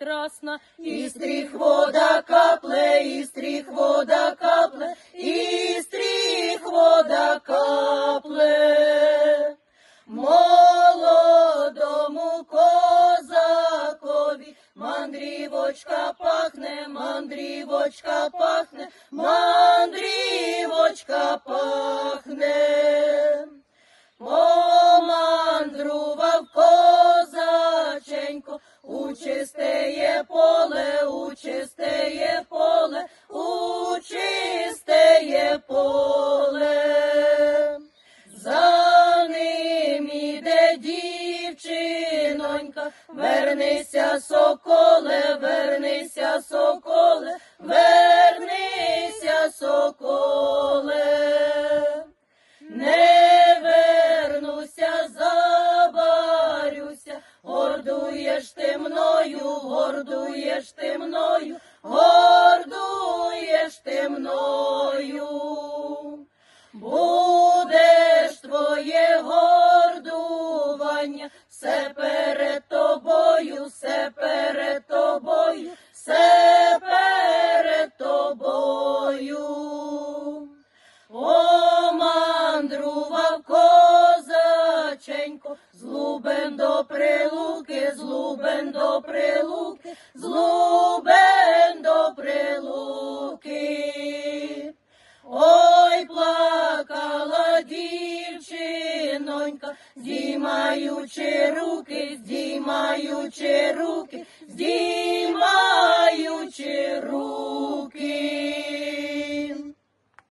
ясна, і стріх вода капле, і стріх вода капле, і стріх вода капле. Молодому козакові мандрівочка пахне, мандрівочка пахне, мандрівочка пахне. Чистеє поле, чистеє поле, чистеє поле. За ним іде дівчинонька, вернися, соколе, вернися, гордуєш ти мною, гордуєш ти мною. Будеш твоє гордування, все перед тобою, все перед тобою, все перед тобою. Помандрував козаченько, з лубен до прилуки, з лубен до прилуки, з лубен до прилуки. Ой, плакала дівчинонька, здіймаючи руки, здіймаючи руки, здіймаючи руки.